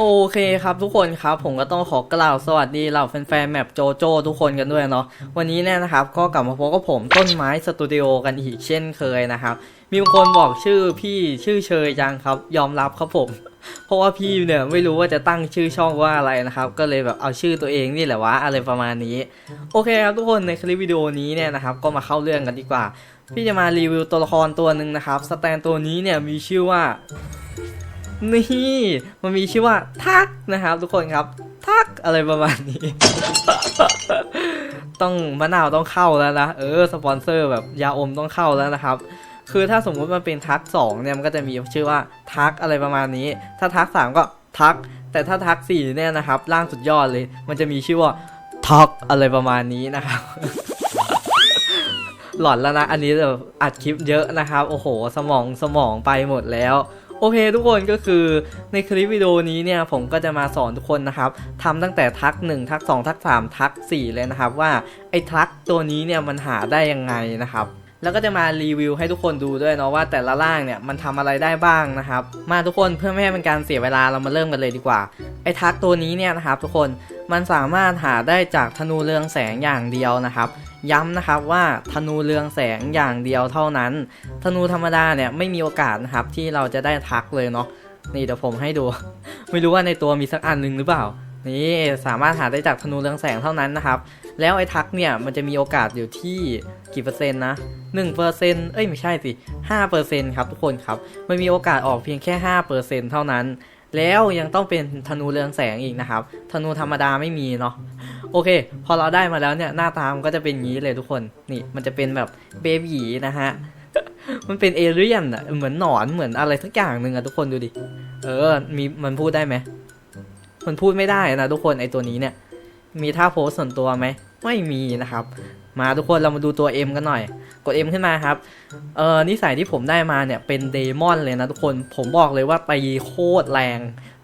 โอเคครับทุกคนครับผมก็ต้องขอกล่าวสวัสดีเหล่าแฟนๆแมปโจโจ้ทุกคนกันด้วยเนาะวันนี้เนี่ยนะครับก็กลับมาพบกับผมต้นไม้สตูดิโอกันอีกเช่นเคยนะครับ มีบางคนบอกชื่อพี่ชื่อเชยจังครับยอมรับครับผม เพราะว่าพี่เนี่ยไม่รู้ว่าจะตั้งชื่อช่องว่าอะไรนะครับ ก็เลยแบบเอาชื่อตัวเองนี่แหละวะอะไรประมาณนี้ โอเคครับทุกคนในคลิปวิดีโอนี้เนี่ยนะครับก็มาเข้าเรื่องกันดีกว่า พี่จะมารีวิวตัวละครตัวหนึ่งนะครับสแตนตัวนี้เนี่ยมีชื่อว่า นี่มันมีชื่อว่าทักนะครับ ทุกคนครับ ทักอะไรประมาณนี้ ต้องมะนาวต้องเข้าแล้วนะเออสปอนเซอร์แบบยาอมต้องเข้าแล้วนะครับ คือถ้าสมมุติมันเป็นทักสองเนี่ยมันก็จะมีชื่อว่าทักอะไรประมาณนี้ ถ้าทักสามก็ทัก แต่ถ้าทักสี่เนี่ยนะครับล่างสุดยอดเลย มันจะมีชื่อว่าทักอะไรประมาณนี้นะครับหลอนแล้วนะ อันนี้แบบอัดคลิปเยอะนะครับ โอ้โห สมองสมองไปหมดแล้ว โอเคทุกคนก็คือในคลิปวิดีโอนี้เนี่ยผมก็จะมาสอนทุกคนนะครับทำตั้งแต่ทัก 1 ทัก 2 ทัก 3 ทัก 4 เลยนะครับว่าไอ้ทักตัวนี้เนี่ยมันหาได้ยังไงนะครับแล้วก็จะมารีวิวให้ทุกคนดูด้วยเนาะว่าแต่ละร่างเนี่ยมันทำอะไรได้บ้างนะครับ มาทุกคนเพื่อไม่ให้เป็นการเสียเวลาเรามาเริ่มกันเลยดีกว่า ไอ้ทักตัวนี้เนี่ยนะครับทุกคนมันสามารถหาได้จากธนูเรืองแสงอย่างเดียวนะครับ ย้ำนะครับว่าธนูเรืองแสงอย่างเดียวเท่านั้น ธนูธรรมดาเนี่ยไม่มีโอกาสนะครับที่เราจะได้ทักเลยเนาะนี่เดี๋ยวผมให้ดู ไม่รู้ว่าในตัวมีสักอันหนึ่งหรือเปล่า นี่สามารถหาได้จากธนูเรืองแสงเท่านั้นนะครับ แล้วไอ้ทักเนี่ยมันจะมีโอกาสอยู่ที่กี่เปอร์เซ็นต์นะ1เปอร์เซ็นต์เอ้ยไม่ใช่สิ5เปอร์เซ็นต์ครับทุกคนครับมันมีโอกาสออกเพียงแค่5เปอร์เซ็นต์เท่านั้น แล้วยังต้องเป็นธนูเรืองแสงอีกนะครับ ธนูธรรมดาไม่มีเนาะ โอเค พอเราได้มาแล้วเนี่ยหน้าตามันก็จะเป็นอย่างนี้เลยทุกคนนี่มันจะเป็นแบบเบบีนะฮะมันเป็นเอเลี่ยนอะเหมือนหนอนเหมือนอะไรสักอย่างหนึ่งอะทุกคนดูดิเออ มีมันพูดได้ไหมมันพูดไม่ได้นะทุกคนไอตัวนี้เนี่ย มีท่าโพสส่วนตัวไหมไม่มีนะครับ มาทุกคนเรามาดูตัว M กันหน่อย กด M ขึ้นมาครับเออนิสัยที่ผมได้มาเนี่ยเป็นเดมอนเลยนะทุกคนผมบอกเลยว่าตีโคตรแรง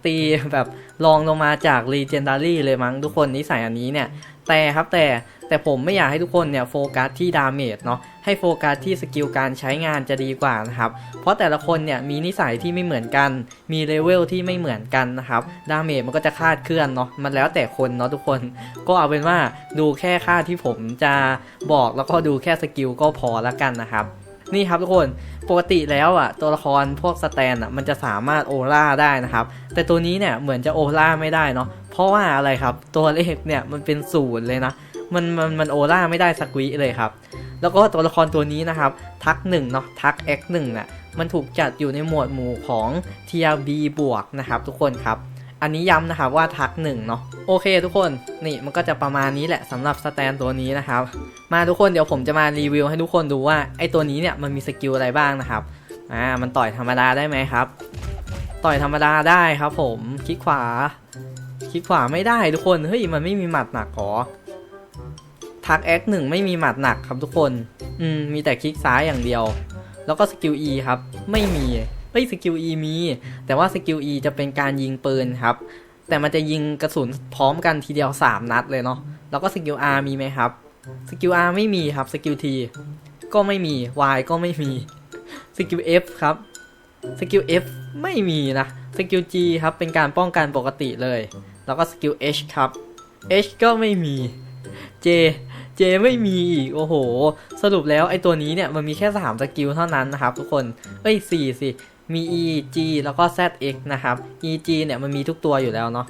ตีแบบลองลงมาจาก Legendary เลยมั้งทุกคนนิสัยอันนี้เนี่ย แต่ครับแต่แต่ผมไม่อยากให้ทุกคนเนี่ยโฟกัสที่ดาเมจเนาะให้โฟกัสที่สกิลการใช้งานจะดีกว่านะครับ เพราะแต่ละคนเนี่ยมีนิสัยที่ไม่เหมือนกัน มีเลเวลที่ไม่เหมือนกันนะครับดาเมจมันก็จะคาดเคลื่อนเนาะมันแล้วแต่คนเนาะทุกคน ก็เอาเป็นว่าดูแค่ค่าที่ผมจะบอกแล้วก็ดูแค่สกิลก็พอละกันนะครับ นี่ครับทุกคนปกติแล้วอะตัวละครพวกสแตนอะมันจะสามารถโอล่าได้นะครับ แต่ตัวนี้เนี่ยเหมือนจะโอล่าไม่ได้เนาะเพราะว่าอะไรครับ ตัวเลขเนี่ยมันเป็นศูนย์เลยนะมันมันมันโอล่าไม่ได้สักวิเลยครับ แล้วก็ตัวละครตัวนี้นะครับ ทักหนึ่งเนาะทัก X1 น่ะมันถูกจัดอยู่ในหมวดหมู่ของ TRB บวกนะครับทุกคนครับ อันนี้ย้ำนะครับว่าทักหนึ่งเนาะโอเคทุกคนนี่มันก็จะประมาณนี้แหละสำหรับสแตนตัวนี้นะครับ มาทุกคนเดี๋ยวผมจะมารีวิวให้ทุกคนดูว่าไอตัวนี้เนี่ยมันมีสกิลอะไรบ้างนะครับอ่ามันต่อยธรรมดาได้ไหมครับ ต่อยธรรมดาได้ครับผมคลิกขวาคลิกขวาไม่ได้ทุกคนเฮ้ยมันไม่มีหมัดหนักหรอทัก X หนึ่งไม่มีหมัดหนักครับทุกคน อืมมีแต่คลิกซ้ายอย่างเดียว แล้วก็สกิล E ครับ ไม่มี เฮ้ยสกิล E มี แต่ว่าสกิล E จะเป็นการยิงปืนครับ แต่มันจะยิงกระสุนพร้อมกันทีเดียว 3 นัดเลยเนาะแล้วก็สกิล R มีไหมครับสกิล R ไม่มีครับสกิล T ก็ไม่มี Y ก็ไม่มีสกิล F ครับสกิล F ไม่มีนะสกิล G ครับเป็นการป้องกันปกติเลย แล้วก็สกิล H ครับ H ก็ไม่มี J J ไม่มีอีกโอ้โห สรุปแล้วไอ้ตัวนี้เนี่ยมันมีแค่3สกิลเท่านั้นนะครับทุกคนเอ้ย4สิ มี E G แล้วก็ Z X นะครับ E G เนี่ยมันมีทุกตัวอยู่แล้วเนาะ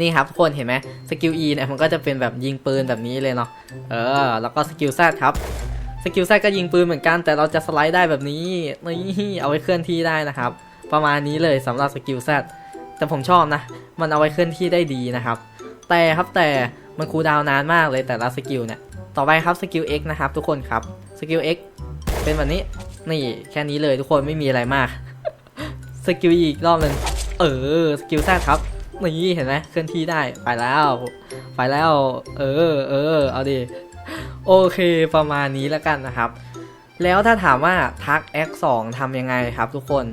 นี่ครับทุกคนเห็นไหมสกิล E เนี่ยมันก็จะเป็นแบบยิงปืนแบบนี้เลยเนาะเออ แล้วก็สกิล Z ครับสกิล Z ก็ยิงปืนเหมือนกันแต่เราจะสไลด์ได้แบบนี้นี่เอาไว้เคลื่อนที่ได้นะครับ ประมาณนี้เลยสำหรับสกิล Z แต่ผมชอบนะ มันเอาไว้เคลื่อนที่ได้ดีนะครับ แต่ครับแต่มันคูลดาวน์นานมากเลยแต่ละสกิลเนี่ยต่อไปครับสกิล X นะครับทุกคนครับสกิล X เป็นแบบนี้ นี่แค่นี้เลยทุกคนไม่มีอะไรมาก สกิลอีกรอบหนึ่งเออสกิลแซดครับนี่เห็นไหมเคลื่อนที่ได้ไปแล้ว ไปแล้ว เออเออเอาดิโอเคประมาณนี้แล้วกันนะครับ แล้วถ้าถามว่าทัก X2 ทำยังไงครับทุกคน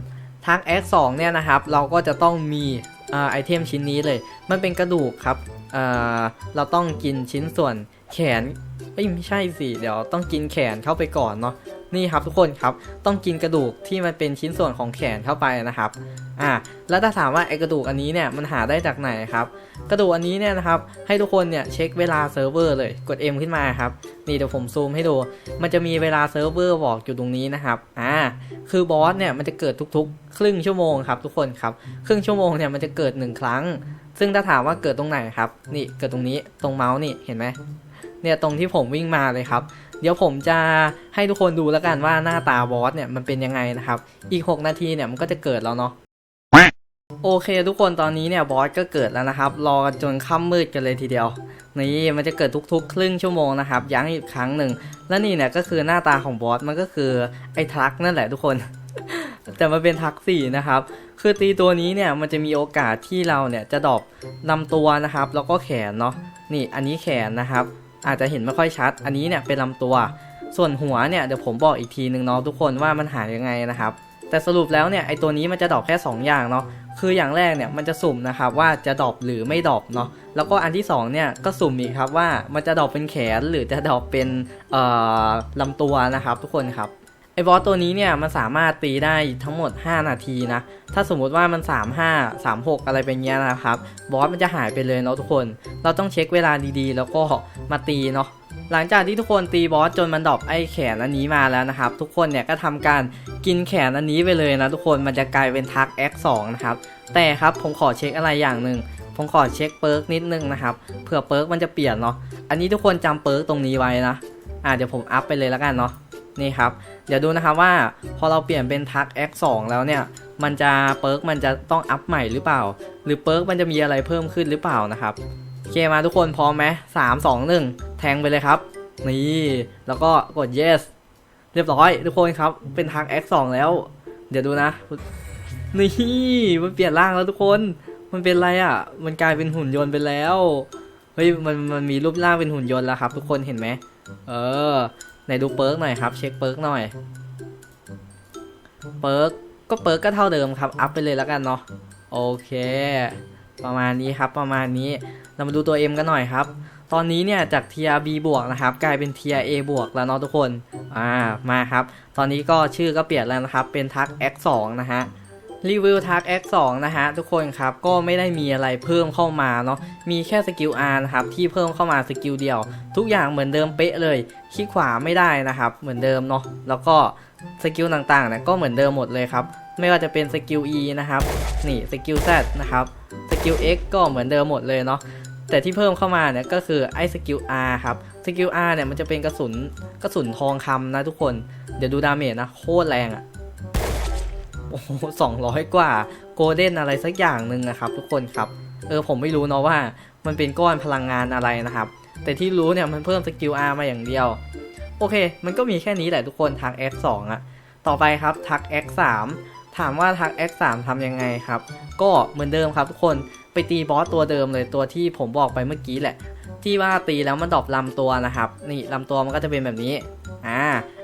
ทัก X2 เนี่ยนะครับ เราก็จะต้องมีอไอเทมชิ้นนี้เลย มันเป็นกระดูกครับอ่าเราต้องกินชิ้นส่วนแขนไม่ใช่สิ เดี๋ยวต้องกินแขนเข้าไปก่อนเนาะ นี่ครับทุกคนครับต้องกินกระดูกที่มันเป็นชิ้นส่วนของแขนเข้าไปนะครับอ่าแล้วถ้าถามว่าไอกระดูกอันนี้เนี่ยมันหาได้จากไหนครับกระดูกอันนี้เนี่ยนะครับให้ทุกคนเนี่ยเช็คเวลาเซิร์ฟเวอร์เลยกด M ขึ้นมาครับนี่เดี๋ยวผมซูมให้ดู มันจะมีเวลาเซิร์ฟเวอร์บอกอยู่ตรงนี้นะครับอ่าคือบอสเนี่ยมันจะเกิดทุกๆ ครึ่งชั่วโมงครับทุกคนครับครึ่งชั่วโมงเนี่ยมันจะเกิดหนึ่งครั้ง ซึ่งถ้าถามว่าเกิดตรงไหนครับนี่เกิดตรงนี้ตรงเมาส์นี่เห็นไหม เนี่ยตรงที่ผมวิ่งมาเลยครับเดี๋ยวผมจะให้ทุกคนดูแล้วกันว่าหน้าตาบอสเนี่ยมันเป็นยังไงนะครับ อีก 6 นาทีเนี่ยมันก็จะเกิดแล้วเนาะโอเคทุกคนตอนนี้เนี่ยบอสก็เกิดแล้วนะครับ รอกันจนค่ำมืดกันเลยทีเดียว นี่มันจะเกิดทุกๆ ครึ่งชั่วโมงนะครับย้ำอีกครั้งหนึ่ง และนี่เนี่ยก็คือหน้าตาของบอสมันก็คือไอ้ทรัคนั่นแหละทุกคน แต่มันเป็นทรัคสี่นะครับคือตีตัวนี้เนี่ยมันจะมีโอกาสที่เราเนี่ยจะดอปลำตัวนะครับ แล้วก็แขนเนาะนี่อันนี้แขนนะครับ อาจจะเห็นไม่ค่อยชัด อันนี้เนี่ยเป็นลำตัว ส่วนหัวเนี่ยเดี๋ยวผมบอกอีกทีหนึ่งเนาะทุกคนว่ามันหายังไงนะครับแต่สรุปแล้วเนี่ยไอตัวนี้มันจะดรอปแค่ 2 อย่างเนาะคืออย่างแรกเนี่ยมันจะสุ่มนะครับว่าจะดรอปหรือไม่ดรอปเนาะแล้วก็อันที่สองเนี่ยก็สุ่มอีกครับว่ามันจะดรอปเป็นแขนหรือจะดรอปเป็นเอ่อลำตัวนะครับทุกคนครับไอ้ บอสตัวนี้เนี่ยมันสามารถตีได้ทั้งหมด 5 นาทีนะ ถ้าสมมุติว่ามัน 3 5 3 6 อะไรเป็นเงี้ยนะครับ บอสมันจะหายไปเลยเนาะทุกคน เราต้องเช็คเวลาดีๆ แล้วก็มาตีเนาะ หลังจากที่ทุกคนตีบอสจนมันดรอปไอ้แขนอันนี้มาแล้วนะครับ ทุกคนเนี่ยก็ทำการกินแขนอันนี้ไปเลยนะทุกคน มันจะกลายเป็นทัก X2 นะครับ แต่ครับผมขอเช็คอะไรอย่างหนึ่งผมขอเช็คเปิร์กนิดนึงนะครับ เผื่อเปิร์กมันจะเปลี่ยนเนาะ อันนี้ทุกคนจำเปิร์กตรงนี้ไว้นะอ่าเดี๋ยวผมอัพไปเลยแล้วกันเนาะ นี่ครับ ดี๋ยวดูนะครับว่าพอเราเปลี่ยนเป็นทัก X2 แล้วเนี่ย มันจะเปิร์กมันจะต้องอัพใหม่หรือเปล่า หรือเปิร์กมันจะมีอะไรเพิ่มขึ้นหรือเปล่านะครับโอเคมาทุกคนพร้อมไหมสามสองหนึ่งแทงไปเลยครับ นี่แล้วก็กด yes เรียบร้อย ทุกคนครับเป็นทาง X2 แล้ว เดี๋ยวดูนะ นี่มันเปลี่ยนร่างแล้วทุกคนมันเป็นอะไรอะ มันกลายเป็นหุ่นยนต์ไปแล้ว เฮ้ย มัน มันมีรูปร่างเป็นหุ่นยนต์แล้วครับ ทุกคนเห็นไหม เออ ไหนดูเปิร์กหน่อยครับ เช็คเปิร์กหน่อย เปิร์กก็เปิร์กก็เท่าเดิมครับ อัพไปเลยแล้วกันเนาะ โอเค ประมาณนี้ครับ ประมาณนี้ เรามาดูตัว M กันหน่อยครับ ตอนนี้เนี่ยจาก tier B บวกนะครับ กลายเป็น tier A บวกแล้วเนาะทุกคน อ่า มาครับ ตอนนี้ก็ชื่อก็เปลี่ยนแล้วนะครับ เป็นทัก X2 นะฮะ รีวิวทัก X2 นะฮะทุกคนครับก็ไม่ได้มีอะไรเพิ่มเข้ามาเนาะมีแค่สกิล R นะครับที่เพิ่มเข้ามาสกิลเดียว ทุกอย่างเหมือนเดิมเป๊ะเลยคลิกขวาไม่ได้นะครับเหมือนเดิมเนาะแล้วก็สกิลต่างๆเนี่ยก็เหมือนเดิมหมดเลยครับไม่ว่าจะเป็นสกิล E นะครับนี่สกิล Z นะครับสกิล X ก็เหมือนเดิมหมดเลยเนาะแต่ที่เพิ่มเข้ามาเนี่ยก็คือไอ้สกิล R ครับสกิล R เนี่ยมันจะเป็นกระสุนกระสุนทองคำนะทุกคนเดี๋ยวดูดาเมจนะโคตรแรงอะ โอ้โหสองร้อยกว่าโกลเด้นอะไรสักอย่างหนึ่งนะครับ ทุกคนครับ เออผมไม่รู้เนาะว่ามันเป็นก้อนพลังงานอะไรนะครับ แต่ที่รู้เนี่ยมันเพิ่มสกิล R มาอย่างเดียว โอเค มันก็มีแค่นี้แหละทุกคนทัก X2 อะต่อไปครับทัก X3 ถามว่าทัก X3 ทำยังไงครับ ก็เหมือนเดิมครับทุกคนไปตีบอสตัวเดิมเลยตัวที่ผมบอกไปเมื่อกี้แหละ ที่ว่าตีแล้วมันดรอปลำตัวนะครับ นี่ลำตัวมันก็จะเป็นแบบนี้ อ่า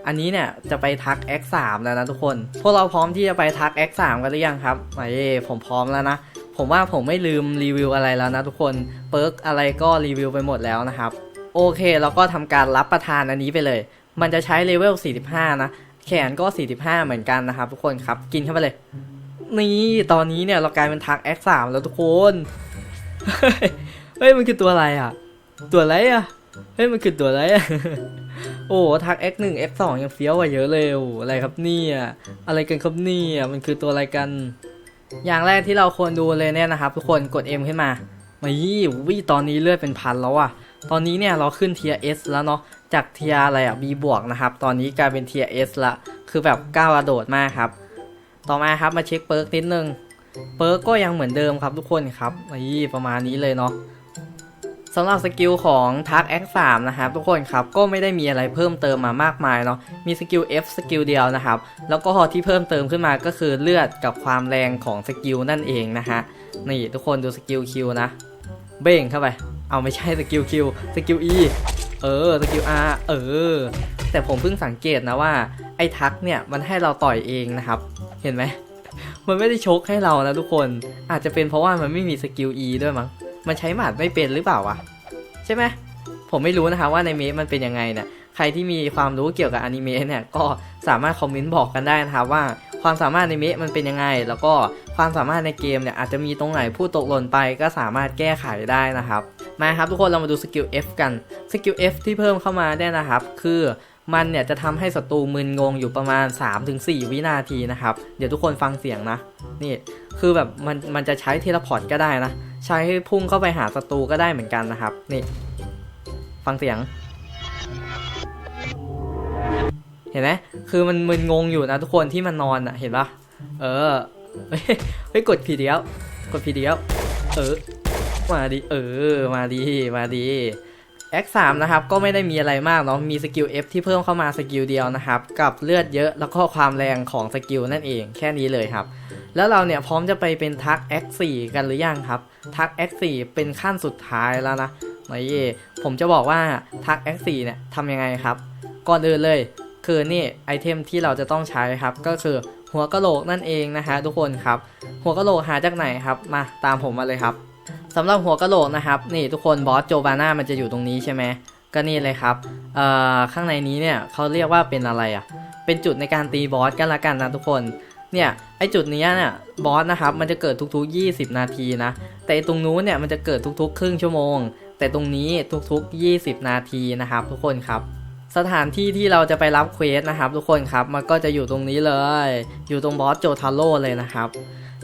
อันนี้เนี่ยจะไปทัก X3 แล้วนะทุกคน พวกเราพร้อมที่จะไปทัก X3 กันหรือยังครับไอ้ผมพร้อมแล้วนะ ผมว่าผมไม่ลืมรีวิวอะไรแล้วนะทุกคน เปิร์กอะไรก็รีวิวไปหมดแล้วนะครับ โอเคแล้วก็ทำการรับประทานอันนี้ไปเลย มันจะใช้เลเวล 45 นะ แขนก็ 45 เหมือนกันนะครับทุกคนครับ กินเข้าไปเลย นี่ตอนนี้เนี่ยเรากลายเป็นทัก X3 แล้วทุกคน เฮ้ยเฮ้ยมันคือตัวอะไรอะ ตัวอะไรอะ เฮ้ยมันคือตัวอะไรอะ โอ้ทัก X1 X2 ยังเฟี้ยวกว่าเยอะเลยโอ้อะไรครับเนี่ยอะไรกันครับเนี่ยมันคือตัวอะไรกัน อย่างแรกที่เราควรดูเลยเนี่ยนะครับ ทุกคนกด M ขึ้นมามายี่วิตอนนี้เลือดเป็นพันแล้วอะตอนนี้เนี่ยเราขึ้นเทีย S แล้วเนาะจากเทียอะไรอะ B บวกนะครับ ตอนนี้กลายเป็นเทีย S ละ คือแบบก้าวกระโดดมากครับ ต่อมาครับมาเช็คเปิร์กนิดนึง เปิร์กก็ยังเหมือนเดิมครับทุกคนครับนี่ประมาณนี้เลยเนาะ สำหรับสกิลของทัก X3 นะครับทุกคนครับก็ไม่ได้มีอะไรเพิ่มเติมมามากมายเนาะมีสกิล F สกิลเดียวนะครับแล้วก็ที่เพิ่มเติมขึ้นมาก็คือเลือดกับความแรงของสกิลนั่นเองนะฮะนี่ทุกคนดูสกิล Q นะเบ้งเข้าไปเอาไม่ใช่สกิล Q สกิล E เออสกิล R เออ แต่ผมเพิ่งสังเกตนะว่าไอ้ทักเนี่ยมันให้เราต่อยเองนะครับเห็นไหมมันไม่ได้ชกให้เรานะทุกคนอาจจะเป็นเพราะว่ามันไม่มีสกิล E ด้วยมั้ง มันใช้หมัดไม่เป็นหรือเปล่าวะใช่ไหมผมไม่รู้นะคะว่าในเมสมันเป็นยังไงเนี่ยใครที่มีความรู้เกี่ยวกับอนิเมะเนี่ยก็สามารถคอมเมนต์บอกกันได้นะครับว่าความสามารถในเมะมันเป็นยังไง แล้วก็ความสามารถในเกมเนี่ยอาจจะมีตรงไหนพูดตกหล่นไปก็สามารถแก้ไขได้นะครับมาครับทุกคนเรามาดูสกิล F กันสกิล F ที่เพิ่มเข้ามาเนี่ยนะครับ คือ มันเนี่ยจะทำให้ศัตรูมึนงงอยู่ประมาณ 3-4 วินาทีนะครับ เดี๋ยวทุกคนฟังเสียงนะ นี่คือแบบมันมันจะใช้เทเลพอร์ตก็ได้นะ ใช้ให้พุ่งเข้าไปหาศัตรูก็ได้เหมือนกันนะครับ นี่ ฟังเสียง เห็นไหมคือมันมึนงงอยู่นะทุกคนที่มันนอนอะ เห็นปะเออเฮ้ยเฮ้ยกดผิดเดียว กดผิดเดียว เออ มาดี เออ มาดี มาดี X3 นะครับก็ไม่ได้มีอะไรมากเนาะมีสกิล F ที่เพิ่มเข้ามาสกิลเดียวนะครับกับเลือดเยอะแล้วก็ความแรงของสกิลนั่นเองแค่นี้เลยครับ แล้วเราเนี่ยพร้อมจะไปเป็นทัก X4 กันหรือยังครับ ทัก X4 เป็นขั้นสุดท้ายแล้วนะไม่เย่ผมจะบอกว่าทัก X4 เนี่ยทำยังไงครับ ก่อนอื่นเลยคือนี่ไอเทมที่เราจะต้องใช้ครับก็คือหัวกะโหลกนั่นเองนะฮะทุกคนครับ หัวกะโหลกหาจากไหนครับมาตามผมมาเลยครับ สำหรับหัวกะโหลกนะครับ นี่ทุกคนบอสโจบาน่ามันจะอยู่ตรงนี้ใช่ไหมก็นี่เลยครับเอ่อข้างในนี้เนี่ยเขาเรียกว่าเป็นอะไรอะ่ะ เป็นจุดในการตีบอสกันละกันนะทุกคน เนี่ยไอจุดนี้เนี่ยบอสนะครับมันจะเกิดทุกๆ 20 นาทีนะ แต่ตรงนู้นเนี่ยมันจะเกิดทุกๆ ครึ่งชั่วโมง แต่ตรงนี้ทุกๆ 20 นาทีนะครับ ทุกคนครับสถานที่ที่เราจะไปรับเควสนะครับ ทุกคนครับ มันก็จะอยู่ตรงนี้เลย อยู่ตรงบอสโจทาโร่เลยนะครับ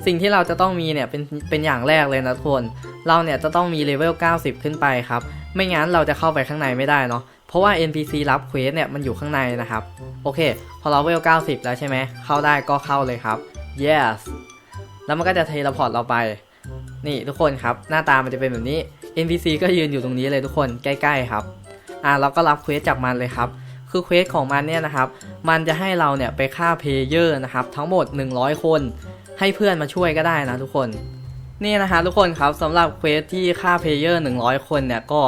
สิ่งที่เราจะต้องมีเนี่ยเป็นเป็นอย่างแรกเลยนะทุกคนเราเนี่ยจะต้องมีเลเวล 90 ขึ้นไปครับ ไม่งั้นเราจะเข้าไปข้างในไม่ได้เนาะเพราะว่า NPC รับเควสเนี่ยมันอยู่ข้างในนะครับ โอเค พอเราเลเวล 90 แล้วใช่ไหมเข้าได้ก็เข้าเลยครับ yes แล้วมันก็จะเทเลพอร์ตเราไป นี่ทุกคนครับ หน้าตามันจะเป็นแบบนี้ NPC ก็ยืนอยู่ตรงนี้เลยทุกคนใกล้ๆครับอ่าเราก็รับเควสจากมันเลยครับคือเควสของมันเนี่ยนะครับมันจะให้เราเนี่ยไปฆ่าเพลเยอร์นะครับทั้งหมด 100 คน ให้เพื่อนมาช่วยก็ได้นะทุกคน นี่นะฮะทุกคนครับสำหรับเควสที่ฆ่าเพลเยอร์100 คนเนี่ยก็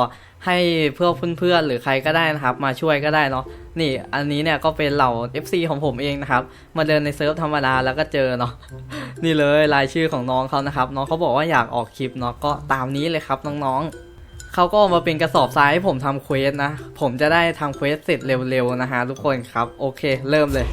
ให้เพื่อเพื่อนๆหรือใครก็ได้นะครับ มาช่วยก็ได้เนาะนี่อันนี้เนี่ยก็เป็นเหล่า FC ของผมเองนะครับ มาเดินในเซิร์ฟธรรมดาแล้วก็เจอเนาะนี่เลยรายชื่อของน้องเขานะครับ น้องเขาบอกว่าอยากออกคลิปเนาะก็ตามนี้เลยครับน้องๆเขาก็มาเป็นกระสอบทรายให้ผมทำเควสนะ ผมจะได้ทำเควสเสร็จเร็วๆนะฮะทุกคนครับ โอเค เริ่มเลย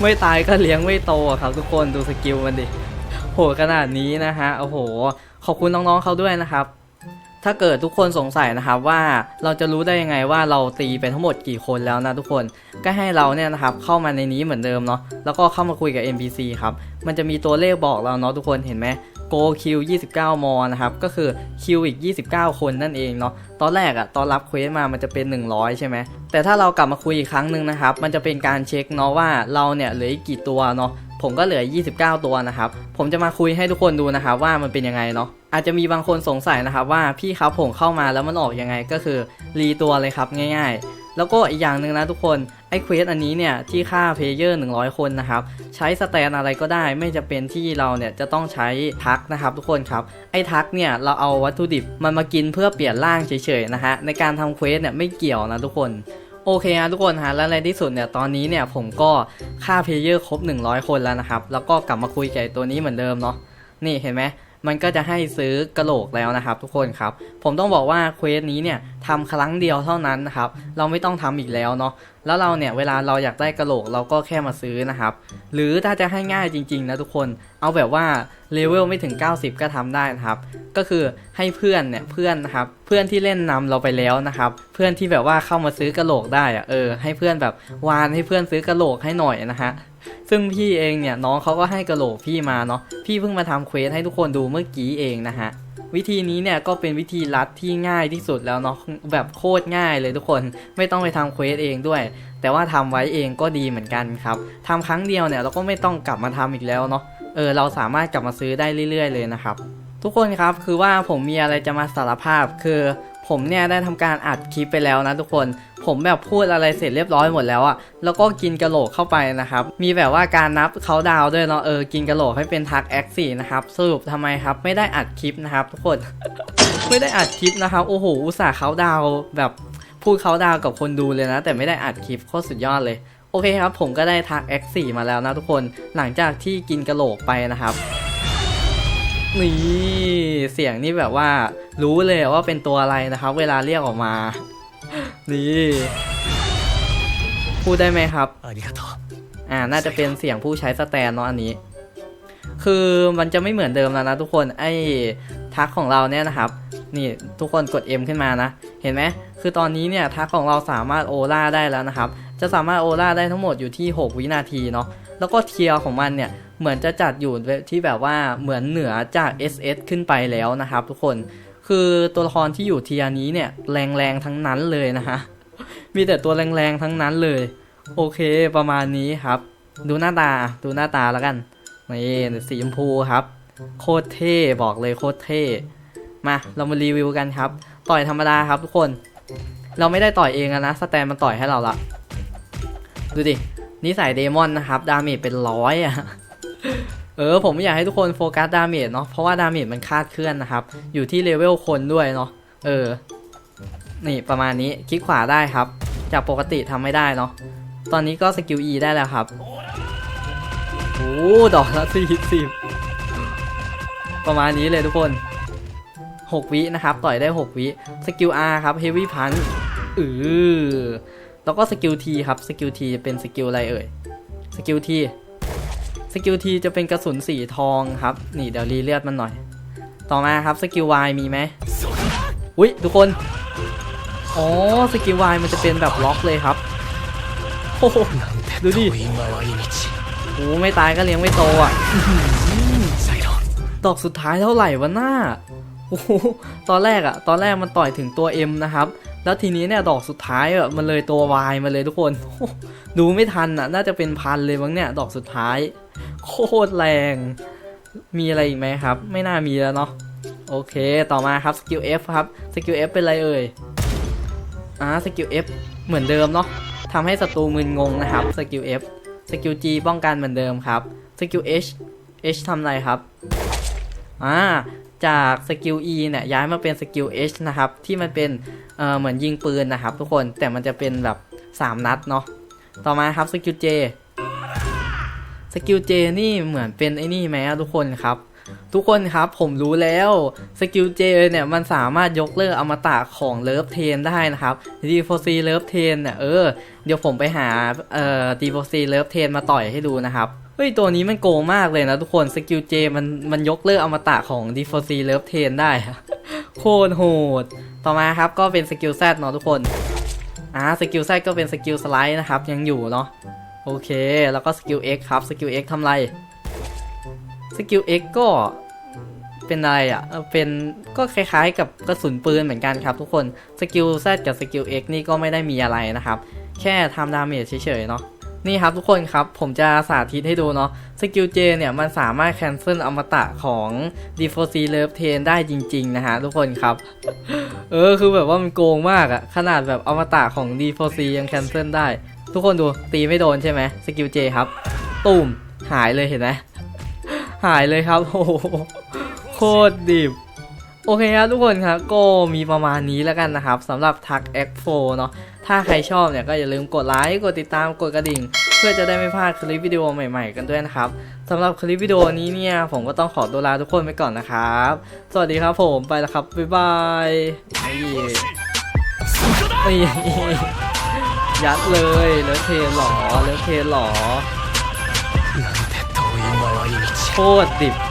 ไม่ตายก็เลี้ยงไม่โตครับ ทุกคนดูสกิลมันดิโหขนาดนี้นะฮะโอ้โห ขอบคุณน้องๆเขาด้วยนะครับ ถ้าเกิดทุกคนสงสัยนะครับว่าเราจะรู้ได้ยังไงว่าเราตีไปทั้งหมดกี่คนแล้วนะทุกคนก็ให้เราเนี่ยนะครับเข้ามาในนี้เหมือนเดิมเนาะแล้วก็เข้ามาคุยกับ NPC ครับมันจะมีตัวเลขบอกเราเนาะทุกคนเห็นไหม Go Q 29 มอ นะครับ ก็คือ Q อีก 29 คนนั่นเองเนาะ ตอนแรกอะตอนรับเควสมา มันจะเป็น 100 ใช่ไหม แต่ถ้าเรากลับมาคุยอีกครั้งหนึ่งนะครับ มันจะเป็นการเช็คเนาะว่าเราเนี่ยเหลืออีกกี่ตัวเนาะ ผมก็เหลือ 29 ตัวนะครับ ผมจะมาคุยให้ทุกคนดูนะครับว่ามันเป็นยังไงเนาะ อาจจะมีบางคนสงสัยนะครับว่าพี่ครับผมเข้ามาแล้วมันออกยังไง ก็คือรีตัวเลยครับง่าย ๆ แล้วก็อีกอย่างหนึ่งนะทุกคนไอ้เควสอันนี้เนี่ยที่ฆ่าเพลเยอร์100 คนนะครับใช้สแตนอะไรก็ได้ไม่จะเป็นที่เราเนี่ยจะต้องใช้ทักนะครับทุกคนครับไอ้ทักเนี่ยเราเอาวัตถุดิบมันมากินเพื่อเปลี่ยนร่างเฉยๆนะฮะในการทำเควสเนี่ยไม่เกี่ยวนะทุกคนโอเคฮะทุกคนฮะและในที่สุดเนี่ยตอนนี้เนี่ยผมก็ฆ่าเพลเยอร์ครบ 100 คนแล้วนะครับ แล้วก็กลับมาคุยกับตัวนี้เหมือนเดิมเนาะนี่เห็นไหม มันก็จะให้ซื้อกระโหลกแล้วนะครับ ทุกคนครับ ผมต้องบอกว่าเควสนี้เนี่ยทำครั้งเดียวเท่านั้นนะครับ เราไม่ต้องทำอีกแล้วเนาะ แล้วเราเนี่ยเวลาเราอยากได้กระโหลกเราก็แค่มาซื้อนะครับ หรือถ้าจะให้ง่ายจริงๆนะทุกคน เอาแบบว่าเลเวลไม่ถึง 90 ก็ทำได้นะครับ ก็คือให้เพื่อนเนี่ยเพื่อนนะครับ เพื่อนที่เล่นนำเราไปแล้วนะครับ เพื่อนที่แบบว่าเข้ามาซื้อกระโหลกได้อะเออ ให้เพื่อนแบบวานให้เพื่อนซื้อกระโหลกให้หน่อยนะฮะ ซึ่งพี่เองเนี่ยน้องเขาก็ให้กระโหลกพี่มาเนาะพี่เพิ่งมาทำเควสให้ทุกคนดูเมื่อกี้เองนะฮะวิธีนี้เนี่ยก็เป็นวิธีลัดที่ง่ายที่สุดแล้วเนาะแบบโคตรง่ายเลยทุกคนไม่ต้องไปทำเควสเองด้วย แต่ว่าทำไว้เองก็ดีเหมือนกันครับทำครั้งเดียวเนี่ยเราก็ไม่ต้องกลับมาทำอีกแล้วเนาะเออเราสามารถกลับมาซื้อได้เรื่อย ๆ เลยนะครับทุกคนครับคือว่าผมมีอะไรจะมาสารภาพคือ ผมเนี่ยได้ทำการอัดคลิปไปแล้วนะทุกคน ผมแบบพูดอะไรเสร็จเรียบร้อยหมดแล้วอะแล้วก็กินกระโหลกเข้าไปนะครับ มีแบบว่าการนับเขาดาวด้วยเนาะ เออ กินกระโหลกให้เป็นทักแอคสี่นะครับ สรุปทำไมครับ ไม่ได้อัดคลิปนะครับ ทุกคน ไม่ได้อัดคลิปนะครับ โอ้โห อุตส่าห์เขาดาวแบบพูดเขาดาวกับคนดูเลยนะ แต่ไม่ได้อัดคลิปโคตรสุดยอดเลย โอเคครับ ผมก็ได้ทัก X4 มาแล้วนะทุกคน หลังจากที่กินกระโหลกไปนะครับ นี่เสียงนี่แบบว่า รู้เลยว่าเป็นตัวอะไรนะครับ เวลาเรียกออกมา นี่พูดได้ไหมครับอ่าน่าจะเป็นเสียงผู้ใช้สแตนเนาะอันนี้ คือมันจะไม่เหมือนเดิมแล้วนะทุกคนไอ้ทักของเราเนี่ยนะครับนี่ทุกคนกด M ขึ้นมานะ เห็นไหมคือตอนนี้เนี่ยทักของเราสามารถโอล่าได้แล้วนะครับ จะสามารถโอล่าได้ทั้งหมดอยู่ที่ 6 วินาทีเนาะ แล้วก็เทียร์ของมันเนี่ยเหมือนจะจัดอยู่ที่แบบว่าเหมือนเหนือจาก SS ขึ้นไปแล้วนะครับ ทุกคนคือตัวละครที่อยู่เทียร์นี้เนี่ยแรงๆทั้งนั้นเลยนะฮะมีแต่ตัวแรงๆทั้งนั้นเลย โอเคประมาณนี้ครับ ดูหน้าตาดูหน้าตาแล้วกันนี่สีชมพูครับ โคตรเท่บอกเลยโคตรเท่มาเรามารีวิวกันครับ ต่อยธรรมดาครับทุกคน เราไม่ได้ต่อยเองนะสแตนมันต่อยให้เราละดูดิ นิสัยเดมอนนะครับดาเมจเป็นร้อยอะเออผมอยากให้ทุกคนโฟกัสดาเมจเนาะเพราะว่าดาเมจมันคาดเคลื่อนนะครับ อยู่ที่เลเวลคนด้วยเนาะเออ นี่ประมาณนี้คลิกขวาได้ครับ จากปกติทำไม่ได้เนาะตอนนี้ก็สกิล E ได้แล้วครับโอ้ดอกละสี่สิบประมาณนี้เลยทุกคน 6 วินะครับ ต่อยได้ 6 วิ สกิล R ครับ Heavy Punch อือ แล้วก็สกิลทีครับสกิลทีจะเป็นสกิลอะไรเอ่ยสกิลทีสกิลทีจะเป็นกระสุนสีทองครับ นี่เดี๋ยวรีเลือดมันหน่อย ต่อมาครับสกิลวายมีไหมอุ้ยทุกคนอ๋อสกิลวายมันจะเป็นแบบล็อกเลยครับโอ้โหดูดิโอ้ไม่ตายก็เลี้ยงไม่โตอะดอกสุดท้ายเท่าไหร่วะหน้าโอ้ตอนแรกอะตอนแรกมันต่อยถึงตัว M นะครับ แล้วทีนี้เนี่ยดอกสุดท้ายอะมันเลยตัว Y มาเลยทุกคน ดูไม่ทันอะน่าจะเป็นพันเลยมั้งเนี่ยดอกสุดท้าย โคตรแรง มีอะไรอีกไหมครับ ไม่น่ามีแล้วเนาะโอเค ต่อมาครับสกิล F ครับสกิล F เป็นอะไรเอ่ยอ่าสกิล F เหมือนเดิมเนาะทำให้ศัตรูมึนงงนะครับสกิล F สกิล G ป้องกันเหมือนเดิมครับสกิล H H ทำอะไรครับอ่า จากสกิล E เนี่ยย้ายมาเป็นสกิล H นะครับที่มันเป็นเเหมือนยิงปืนนะครับ ทุกคนแต่มันจะเป็นแบบ 3 นัดเนาะต่อมาครับสกิล J สกิล J นี่เหมือนเป็นไอ้นี่ไหมทุกคนครับ ทุกคนครับผมรู้แล้วสกิล J เนี่ยมันสามารถยกเลิกอมตะของเลิฟเทนได้นะครับ D4C เลิฟเทนเนี่ยเออเดี๋ยวผมไปหาเอ่อ D4C เลิฟเทนมาต่อยให้ดูนะครับเฮ้ยตัวนี้มันโกงมากเลยนะทุกคนสกิล J มันมันยกเลิกอมตะของ D4C เลิฟเทนได้โคตรโหด ต่อมาครับก็เป็นสกิล Z เนาะทุกคนอ่าสกิล Z ก็เป็นสกิลสไลด์นะครับยังอยู่เนาะโอเค แล้วก็สกิล X ครับสกิล X ทำไร สกิล X ก็เป็นอะไรอะ่ะเป็นก็คล้ายๆ กับกระสุนปืนเหมือนกันครับทุกคนสกิล Z กับสกิล X นี่ก็ไม่ได้มีอะไรนะครับ แค่ทำดาเมจเฉยๆเนาะนี่ครับทุกคนครับผมจะสาธิตให้ดูเนาะสกิล J เนี่ยมันสามารถแคนเซิลอมตะของ D4C Love t a n ได้จริง ๆ นะฮะทุกคนครับ เออคือแบบว่ามันโกงมากอะขนาดแบบอมตะของ D4C ยังแคนเซิลได้ ทุกคนดูตีไม่โดนใช่ไหมสกิล J ครับตุ่มหายเลยเห็นไหม หายเลยครับโอ้โหโคตรดิบโอเคครับทุกคนครับก็มีประมาณนี้แล้วกันนะครับสำหรับทัก X4 เนาะถ้าใครชอบเนี่ยก็อย่าลืมกดไลค์กดติดตามกดกระดิ่ง เพื่อจะได้ไม่พลาดคลิปวิดีโอใหม่ๆ กันด้วยนะครับสำหรับคลิปวิดีโอนี้เนี่ยผมก็ต้องขอตัวลาทุกคนไปก่อนนะครับ สวัสดีครับผมไปแล้วครับบ๊ายบายยัดเลยเลิฟเทหรอเลิฟเทหรอ foda